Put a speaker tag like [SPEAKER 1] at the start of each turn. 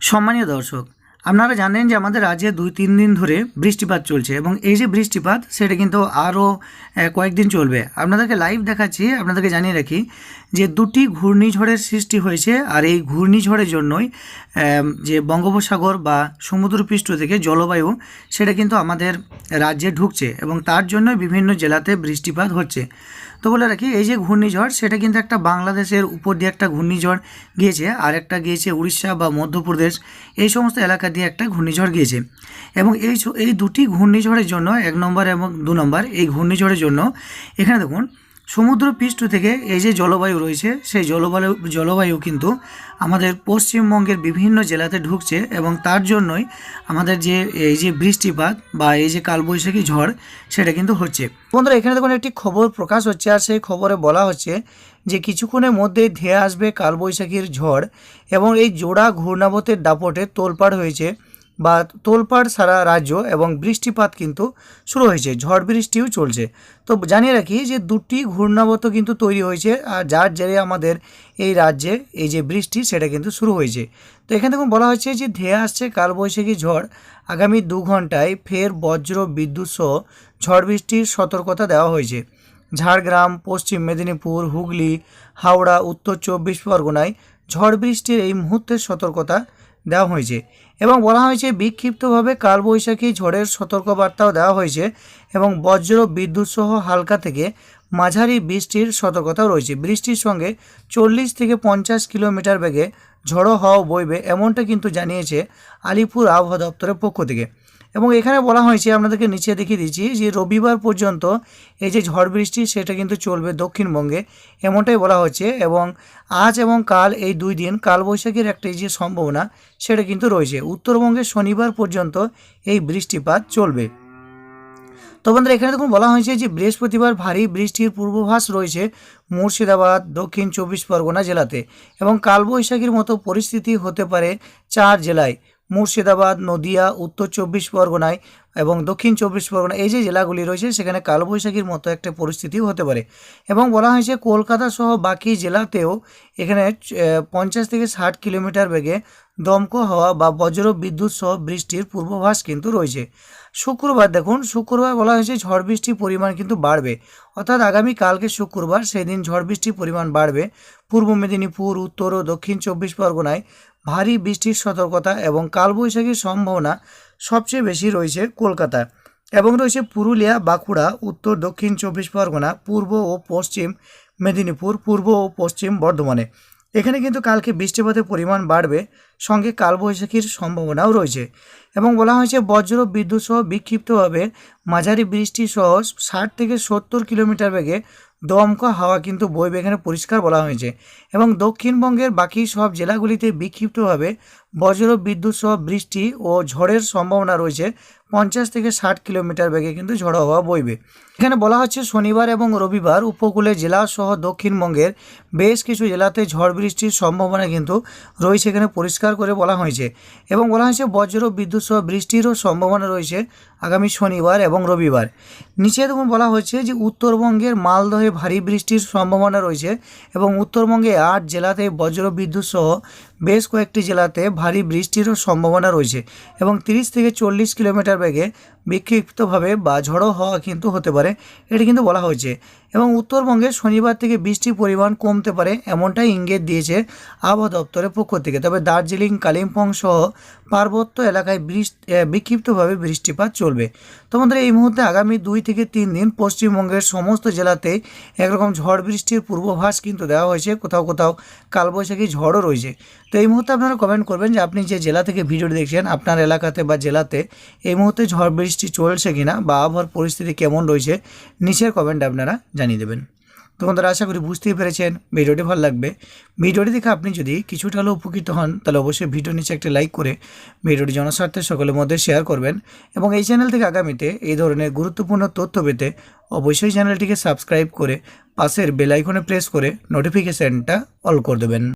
[SPEAKER 1] সম্মানীয় দর্শক, আপনারা জানেন যে আমাদের রাজ্যে দুই তিন দিন ধরে বৃষ্টিপাত চলছে এবং এই যে বৃষ্টিপাত, সেটা কিন্তু আরও কয়েকদিন চলবে। আপনাদেরকে লাইভ দেখাচ্ছি, আপনাদেরকে জানিয়ে রাখি যে দুটি ঘূর্ণিঝড়ের সৃষ্টি হয়েছে আর এই ঘূর্ণিঝড়ের জন্যই যে বঙ্গোপসাগর বা সমুদ্রপৃষ্ঠ থেকে জলবায়ু, সেটা কিন্তু আমাদের রাজ্যে ঢুকছে এবং তার জন্য বিভিন্ন জেলাতে বৃষ্টিপাত হচ্ছে। তো বলে রাখি, এই যে ঘূর্ণিঝড়, সেটা কিন্তু একটা বাংলাদেশের উপর দিয়ে একটা ঘূর্ণিঝড় গিয়েছে, আর একটা গিয়েছে উড়িষ্যা বা মধ্যপ্রদেশ, এই সমস্ত এলাকা দিয়ে একটা ঘূর্ণিঝড় গিয়েছে। এবং এই এই দুটি ঘূর্ণিঝড়ের জন্য এক নম্বর এবং দু নম্বর, এই ঘূর্ণিঝড়ের জন্য, এখানে দেখুন সমুদ্র পৃষ্ঠ থেকে এই যে জলবায়ু রয়েছে, সেই জলবায়ু জলবায়ু কিন্তু আমাদের পশ্চিমবঙ্গের বিভিন্ন জেলাতে ঢুকছে এবং তার জন্যই আমাদের যে, এই যে বৃষ্টিপাত বা এই যে কালবৈশাখী ঝড়, সেটা কিন্তু হচ্ছে। বন্ধুরা, এখানে দেখুন একটি খবর প্রকাশ হচ্ছে আর সেই খবরে বলা হচ্ছে যে কিছুক্ষণের মধ্যে ধেয়ে আসবে কালবৈশাখীর ঝড় এবং এই জোড়া ঘূর্ণাবতের দাপটে তোলপাড় হয়েছে। বা তোলপাড় সারা রাজ্য এবং বৃষ্টিপাত কিন্তু শুরু হয়েছে, ঝড় বৃষ্টিও চলছে। তো জানিয়ে রাখি যে দুটি ঘূর্ণাবত কিন্তু তৈরি হয়েছে, আর যার জেরে আমাদের এই রাজ্যে এই যে বৃষ্টি সেটা কিন্তু শুরু হয়েছে। তো এখানে দেখুন, বলা হয়েছে যে ধেয়ে আসছে কালবৈশাখী ঝড়। আগামী দু ঘন্টায় ফের বজ্র বিদ্যুৎ সহ ঝড় বৃষ্টির সতর্কতা দেওয়া হয়েছে। ঝাড়গ্রাম, পশ্চিম মেদিনীপুর, হুগলি, হাওড়া, উত্তর চব্বিশ পরগনায় ঝড় বৃষ্টির এই মুহূর্তের সতর্কতা দেওয়া হয়েছে এবং বলা হয়েছে, বিক্ষিপ্তভাবে কালবৈশাখী ঝড়ের সতর্কবার্তাও দেওয়া হয়েছে এবং বজ্র বিদ্যুৎসহ হালকা থেকে মাঝারি বৃষ্টির সতর্কতাও রয়েছে। বৃষ্টির সঙ্গে চল্লিশ থেকে পঞ্চাশ কিলোমিটার বেগে ঝড়ো হওয়া বইবে এমনটা কিন্তু জানিয়েছে আলিপুর আবহাওয়া দপ্তরের পক্ষ থেকে। এবং এখানে বলা হয়েছে, আপনাদেরকে নিচে দেখিয়ে দিচ্ছি যে রবিবার পর্যন্ত এই যে ঝড় বৃষ্টি, সেটা কিন্তু চলবে দক্ষিণবঙ্গে, এমনটাই বলা হচ্ছে। এবং আজ এবং কাল এই দুই দিন কালবৈশাখীর একটা যে সম্ভাবনা, সেটা কিন্তু রয়েছে। উত্তরবঙ্গে শনিবার পর্যন্ত এই বৃষ্টিপাত চলবে। তো বন্ধুরা, এখানে দেখুন বলা হয়েছে যে বৃহস্পতিবার ভারী বৃষ্টির পূর্বাভাস রয়েছে মুর্শিদাবাদ, দক্ষিণ চব্বিশ পরগনা জেলাতে এবং কালবৈশাখীর মতো পরিস্থিতি হতে পারে চার জেলায়। মুর্শিদাবাদ, নদিয়া, উত্তর চব্বিশ পরগনায় এবং দক্ষিণ চব্বিশ পরগনা এই যে জেলাগুলি রয়েছে, সেখানে কালবৈশাখীর মতো একটা পরিস্থিতি হতে পারে। এবং বলা হয়েছে কলকাতা সহ বাকি জেলাতেও এখানে পঞ্চাশ থেকে ষাট কিলোমিটার বেগে দমকা হওয়া বা বজ্র বিদ্যুৎ সহ বৃষ্টির পূর্বাভাস কিন্তু রয়েছে। শুক্রবার দেখুন, শুক্রবার বলা হয়েছে ঝড় বৃষ্টির পরিমাণ কিন্তু বাড়বে। অর্থাৎ আগামী কালকে শুক্রবার সেদিন ঝড় বৃষ্টির পরিমাণ বাড়বে। পূর্ব মেদিনীপুর, উত্তর ও দক্ষিণ চব্বিশ পরগনায় ভারী বৃষ্টির সতর্কতা এবং কালবৈশাখীর সম্ভাবনা সবচেয়ে বেশি রয়েছে কলকাতা এবং রয়েছে পুরুলিয়া, বাঁকুড়া, উত্তর, দক্ষিণ চব্বিশ পরগনা, পূর্ব ও পশ্চিম মেদিনীপুর, পূর্ব ও পশ্চিম বর্ধমানে। এখানে কিন্তু কালকে বৃষ্টিপাতের পরিমাণ বাড়বে, সঙ্গে কালবৈশাখীর সম্ভাবনাও রয়েছে এবং বলা হয়েছে বজ্র বিদ্যুৎ সহ বিক্ষিপ্তভাবে মাঝারি বৃষ্টি সহ ষাট থেকে সত্তর কিলোমিটার বেগে দমকা হাওয়া কিন্তু বইবে এখানে পরিষ্কার বলা হয়েছে এবং দক্ষিণবঙ্গের বাকি সব জেলাগুলিতে বিক্ষিপ্তভাবে বজ্র বিদ্যুৎ সহ বৃষ্টি ও ঝড়ের সম্ভাবনা রয়েছে পঞ্চাশ থেকে ষাট কিলোমিটার বেগে কিন্তু ঝড়ো হওয়া বইবে। এখানে বলা হচ্ছে শনিবার এবং রবিবার উপকূলে জেলা সহ দক্ষিণবঙ্গের বেশ কিছু জেলাতে ঝড় বৃষ্টির সম্ভাবনা কিন্তু রয়েছে এখানে পরিষ্কার করে বলা হয়েছে এবং বলা হয়েছে বজ্র বিদ্যুৎ সহ বৃষ্টিরও সম্ভাবনা রয়েছে আগামী শনিবার এবং রবিবার। নিচে দেখুন বলা হয়েছে যে উত্তরবঙ্গের মালদহে ভারী বৃষ্টির সম্ভাবনা রয়েছে এবং উত্তরবঙ্গে আট জেলাতে বজ্র বিদ্যুৎ সহ বেশ কয়েকটি জেলাতে ভারী বৃষ্টিরও সম্ভাবনা রয়েছে এবং তিরিশ থেকে চল্লিশ কিলোমিটার বেগে বিক্ষিপ্তভাবে বা ঝড়ো হওয়া কিন্তু হতে পারে। এটি কিন্তু বলা হয়েছে। এবং উত্তরবঙ্গে শনিবার থেকে বৃষ্টির পরিমাণ কমতে পারে এমনটাই ইঙ্গিত দিয়েছে আবহাওয়া দপ্তরের পক্ষ থেকে। তবে দার্জিলিং, কালিম্পং সহ পার্বত্য এলাকায় বৃষ্টি বিক্ষিপ্তভাবে বৃষ্টিপাত চলবে। তোমাদের এই মুহূর্তে আগামী দুই থেকে তিন দিন পশ্চিমবঙ্গের সমস্ত জেলাতে একরকম ঝড় বৃষ্টির পূর্বাভাস কিন্তু দেওয়া হয়েছে। কোথাও কোথাও কালবৈশাখী ঝড়ও রয়েছে। তো এই মুহূর্তে আপনারা কমেন্ট করবেন যে আপনি যে জেলা থেকে ভিডিওটি দেখছেন, আপনার এলাকাতে বা জেলাতে এই মুহূর্তে ঝড় বৃষ্টি চলছে কিনা বা আবহাওয়ার পরিস্থিতি কেমন রয়েছে, নিচের কমেন্ট আপনারা জানিয়ে দেবেন। তো বন্ধুরা, আশা করি বুঝতেই পেরেছেন, ভিডিওটি ভালো লাগবে। ভিডিওটি দেখে আপনি যদি কিছুটা হলেও উপকৃত হন, তাহলে অবশ্যই ভিডিও নিচে একটা লাইক করে ভিডিওটি জনস্বার্থে সকলের মধ্যে শেয়ার করবেন এবং এই চ্যানেল থেকে আগামীতে এই ধরনের গুরুত্বপূর্ণ তথ্য পেতে অবশ্যই চ্যানেলটিকে সাবস্ক্রাইব করে পাশের বেল আইকনে প্রেস করে নোটিফিকেশানটা অল করে দেবেন।